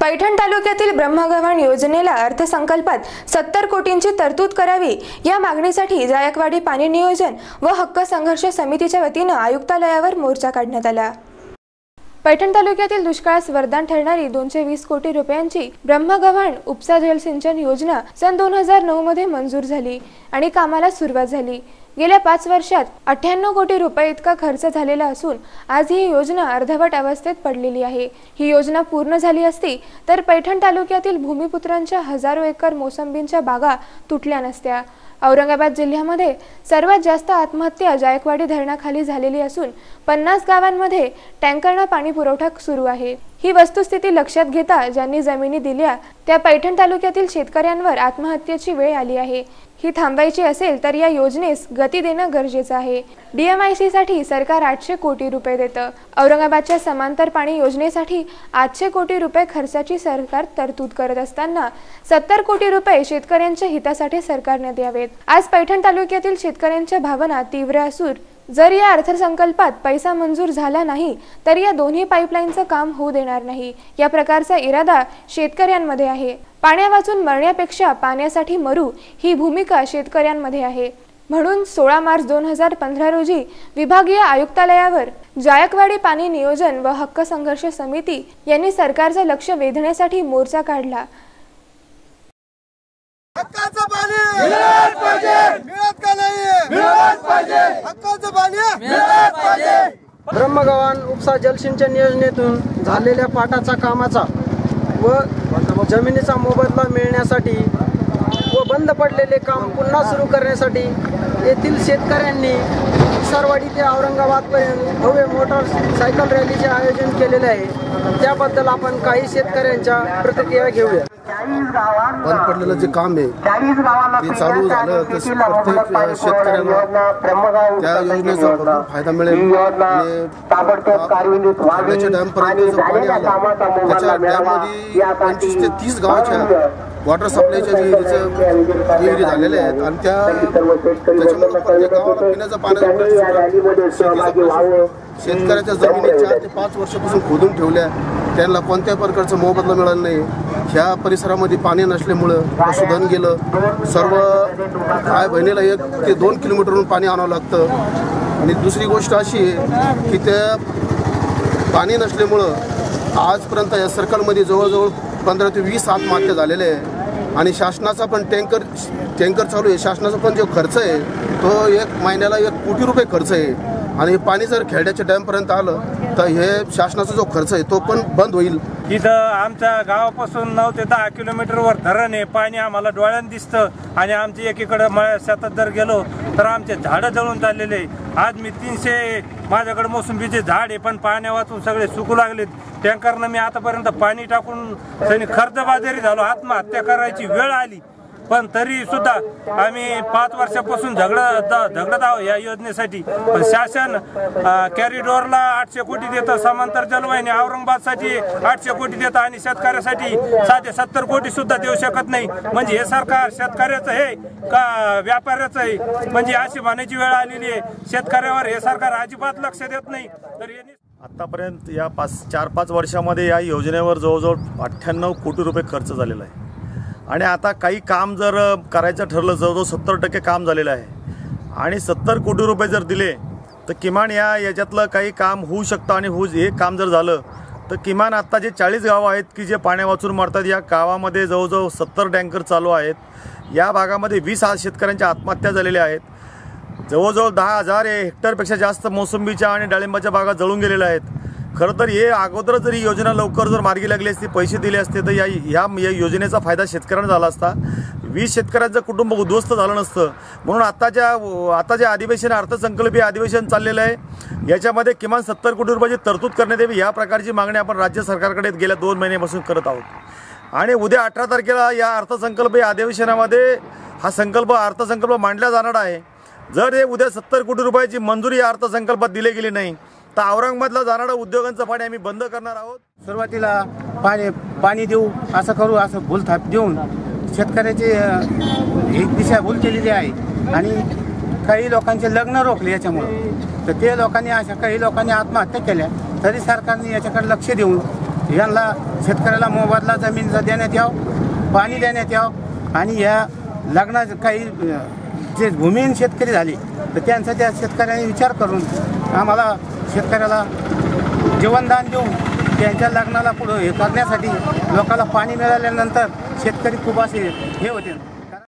पैठण तालुक्यातील ब्रह्मगव्हाण योजनेला अर्थसंकल्पात सत्तर कोटींची तरतूद करावी या मागणीसाठी जायकवाडी पाणी नियोजन व हक्क संघर्ष समितीच्या वतीनं आयुक्तालयावर मोर्चा काढण्यात आला. पैठण तालुक्यातील दुष्काळास वरदान ठरणारी दोनशे वीस कोटी रुपयांची ब्रह्मगव्हाण उपसा जलसिंचन योजना सन दोन हजार नऊ मध्ये मंजूर झाली आणि कामाला सुरुवात झाली. गेल्या पाच वर्षात अठ्ठ्याण्णव कोटी रुपये इतका खर्च झालेला असून आज ही योजना अर्धवट अवस्थेत पडलेली आहे. ही योजना पूर्ण झाली असती तर पैठण तालुक्यातील भूमिपुत्रांच्या हजारो एकर मोसंबींच्या बागा तुटल्या नसत्या. औरंगाबाद जिल्ह्यामध्ये सर्वात जास्त आत्महत्या जायकवाडी धरणाखाली झालेली असून पन्नास गावांमध्ये टँकरनं पाणी पुरवठा सुरू आहे. ही वस्तुस्थिती लक्षात घेता ज्यांनी जमिनी दिल्या त्या पैठण तालुक्यातील शेतकऱ्यांवर आत्महत्येची वेळ आली आहे. ही थांबायची असेल तर या योजनेस गती देणं गरजेचं आहे. डीएमआयसी साठी सरकार आठशे कोटी रुपये देतं. औरंगाबादच्या समांतर पाणी योजनेसाठी आठशे कोटी रुपये खर्चाची सरकार तरतूद करत असताना सत्तर कोटी रुपये शेतकऱ्यांच्या हितासाठी सरकारने द्यावेत. आज पैठण तालुक्यातील शेतकऱ्यांच्या भावना तीव्र असून जर या अर्थसंकल्पात पैसा मंजूर झाला नाही तर या दोन्ही पाईपलाईनचं काम होऊ देणार नाही. या प्रकारचा इरादा शेतकऱ्यांमध्ये आहे. पाण्या वाचून मरण्यापेक्षा पाण्यासाठी मरू ही भूमिका शेतकऱ्यांमध्ये आहे. म्हणून सोळा मार्च दोन हजार पंधरा रोजी विभागीय आयुक्तालयावर जायकवाडी पाणी नियोजन व हक्क संघर्ष समिती यांनी सरकारचं लक्ष वेधण्यासाठी मोर्चा काढला हक्काचं पाणी मिळालंच पाहिजे मिळत का नाही मिळालंच पाहिजे. हक्काचं पाणी मिळालंच पाहिजे. ब्रह्मगव्हाण उपसा जलसिंचन योजनेतून झालेल्या पाटाचा कामाचा व जमिनीचा मोबदला मिळण्यासाठी व बंद पडलेले काम पुन्हा सुरू करण्यासाठी येथील शेतकऱ्यांनी सरवाडी ते औरंगाबादपर्यंत भव्य मोटार सायकल रॅलीचे आयोजन केलेले आहे. त्याबद्दल आपण काही शेतकऱ्यांच्या प्रतिक्रिया घेऊया. बंद पडलेलं जे काम आहे ते चालू झालं तर प्रत्येक शेतकऱ्याला त्या योजनेचा भरपूर फायदा मिळेल. आणि खाण्याच्या डॅमपर्यंत जो पाणी आलं त्याच्या डॅममध्ये पंचवीस ते तीस गावाच्या वॉटर सप्लायच्या विहिरीचं विहिरी झालेल्या आहेत आणि त्या त्याच्यामुळे प्रत्येक गावाला पिण्याचं पाण्याचा शेतकऱ्याच्या जमिनी चार ते पाच वर्षापासून खोदून ठेवल्या. त्यांना कोणत्याही प्रकारचं मोबदला मिळालं नाही. ह्या परिसरामध्ये पाणी नसल्यामुळं पशुधन गेलं. सर्व काय बहिणीला एक ते दोन किलोमीटरहून पाणी आणावं लागतं. आणि दुसरी गोष्ट अशी आहे की त्या पाणी नसल्यामुळं आजपर्यंत या सर्कलमध्ये जवळजवळ पंधरा ते वीस आत्महत्या झालेल्या आहे आणि शासनाचा पण टँकर टँकर चालू आहे. शासनाचा पण जो खर्च आहे तो एक महिन्याला एक कोटी रुपये खर्च आहे. आणि पाणी जर खेड्याच्या डॅमपर्यंत आलं तर हे शासनाचा जो खर्च आहे तो पण बंद होईल. इथं आमच्या गावापासून नऊ ते दहा किलोमीटरवर धरण आहे पाणी आम्हाला डोळ्यानं दिसतं. आणि आमची एकीकडे मळ्या शेतात जर गेलो तर आमचे झाडं जळून चाललेले आज मी तीनशे माझ्याकडे मोसंबीचे झाड आहे पण पाण्या वाचून सगळे सुकू लागलेत. टँकरनं मी आतापर्यंत पाणी टाकून त्यांनी कर्जबाजारी झालो आत्महत्या करायची वेळ आली. पण तरी सुद्धा आम्ही पाच वर्षापासून झगडत झगडत आहोत या योजनेसाठी. पण शासन कॅरिडोरला आठशे कोटी देतं समांतर जलवाहिनी औरंगाबादसाठी आठशे कोटी देतं आणि शेतकऱ्यासाठी साधे सत्तर कोटी सुद्धा देऊ शकत नाही. म्हणजे हे सरकार शेतकऱ्याचं हे का व्यापाऱ्याचं आहे म्हणजे अशी म्हणायची वेळ आलेली आहे. शेतकऱ्यावर हे सरकार अजिबात लक्ष देत नाही. तर यांनी आत्तापर्यंत या पाच चार पाच वर्षामध्ये या योजनेवर जवळजवळ अठ्ठ्याण्णव कोटी रुपये खर्च झालेला आहे. आणि आता काही काम जर करायचं ठरलं जवळजवळ सत्तर टक्के काम झालेलं आहे. आणि सत्तर कोटी रुपये जर दिले तर किमान या याच्यातलं काही काम होऊ शकतं आणि होऊ हे काम जर झालं तर किमान आत्ता जे चाळीस गावं आहेत की जे पाण्या वाचून मारतात या गावामध्ये जवळजवळ सत्तर टँकर चालू आहेत. या भागामध्ये वीस आज शेतकऱ्यांच्या आत्महत्या झालेल्या आहेत. जवळजवळ दहा हजार हेक्टरपेक्षा जास्त मोसंबीच्या आणि डाळिंबाच्या बागा जळून गेलेल्या आहेत. खरं तर हे अगोदर जर ही योजना लवकर जर मार्गी लागली असती पैसे दिले असते तर या ह्या या योजनेचा फायदा शेतकऱ्यांना झाला असता. वीस शेतकऱ्यांचं कुटुंब उद्ध्वस्त झालं नसतं. म्हणून आताच्या आता जे अधिवेशन अर्थसंकल्पीय अधिवेशन चाललेलं आहे. याच्यामध्ये किमान सत्तर कोटी रुपयाची तरतूद करण्यात यावी या प्रकारची मागणी आपण राज्य सरकारकडे गेल्या दोन महिन्यापासून करत आहोत. आणि उद्या अठरा तारखेला या अर्थसंकल्पीय अधिवेशनामध्ये हा संकल्प अर्थसंकल्प मांडला जाणार आहे. जर हे उद्या सत्तर कोटी रुपयाची मंजुरी या अर्थसंकल्पात दिली गेली नाही तर औरंगाबादला जाणारं उद्योगांचं पाणी आम्ही बंद करणार आहोत. सुरुवातीला पाणी पाणी देऊ असं करू असं भूलथाप देऊन शेतकऱ्याची एक दिशा भूल केलेली आहे. आणि काही लोकांचे लग्न रोखले याच्यामुळं. तर ते लोकांनी अशा काही लोकांनी आत्महत्या केल्या तरी सरकारने याच्याकडे लक्ष देऊन यांना शेतकऱ्याला मोबदला जमीनचा देण्यात यावं पाणी देण्यात यावं. आणि या लग्नात काही जे भूमिहीन शेतकरी झाले तर त्यांचा त्या शेतकऱ्यांनी विचार करून आम्हाला शेतकऱ्याला जीवनदान देऊन त्यांच्या लग्नाला पुढं हे करण्यासाठी लोकांना पाणी मिळाल्यानंतर शेतकरी खूप असे हे होते.